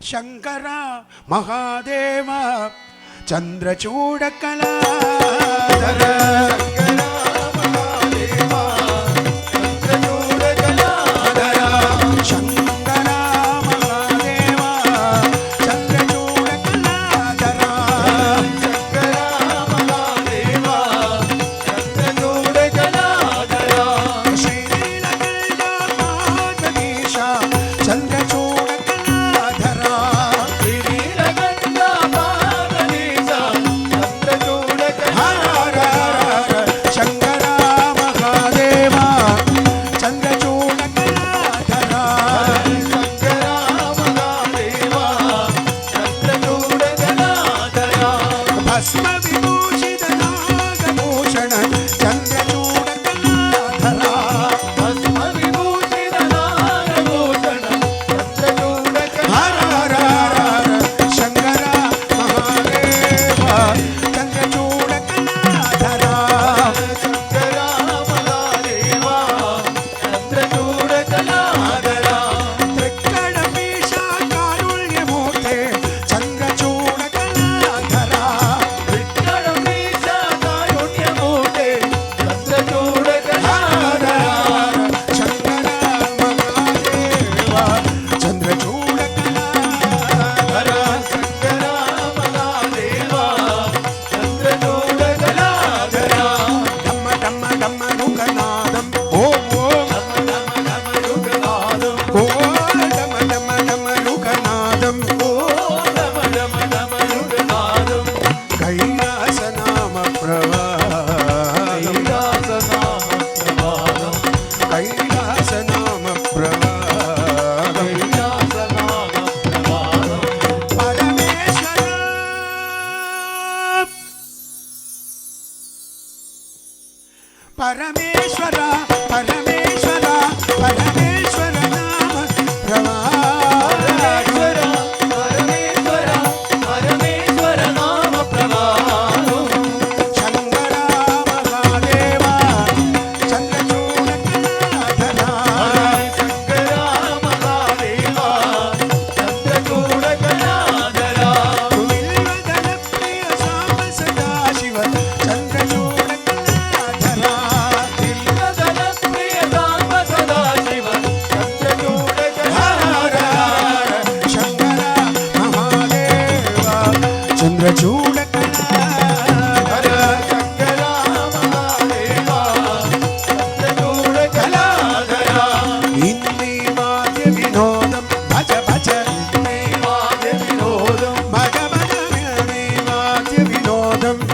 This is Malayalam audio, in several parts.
శంకర మహాదేవ చంద్రచూడ Christmas. பரமேஸ்வரா பரமேஸ்வரா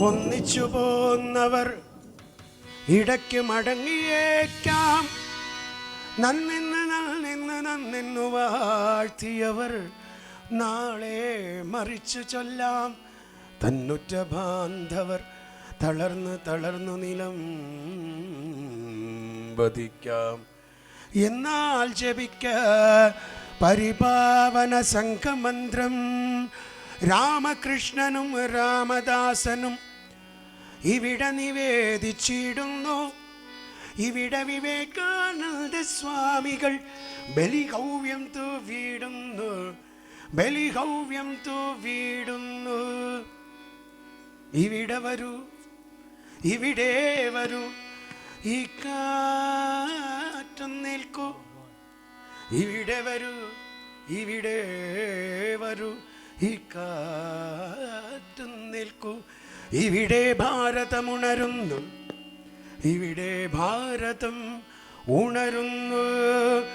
ഒന്നിച്ചു പോന്നവർ ഇടയ്ക്ക് മടങ്ങിയേക്കാം. നന്നിന്ന് നന്നിന്ന് നന്നിന്നു വാഴ്ത്തിയവർ നാളെ മറിച്ചു ചൊല്ലാം. തന്നുറ്റ ബാന്ധവർ തളർന്ന് തളർന്നു നിലം വധിക്കാം. എന്നാൽ ജപിക്ക പരിപാവന സംഘമന്ത്രം രാമകൃഷ്ണനും രാമദാസനും ഇവിടെ നിവേദിച്ചിടുന്നു. ഇവിടെ വിവേകാനന്ദ സ്വാമികൾ ബലിഹൗവ്യം തൂവിടുന്നു. ബലിഹൗവ്യം തൂവിടുന്നു. ഇവിടെ വരൂ. ഇവിടെ വരൂ. ഈ കാറ്റം നിൽക്കൂ. ഇവിടെ വരൂ. ഇവിടെ വരൂ. ഈ കാറ്റ് കേൾക്കൂ ഇവിടെ ഭാരതം ഉണരുന്നു. ഇവിടെ ഭാരതം ഉണരുന്നു.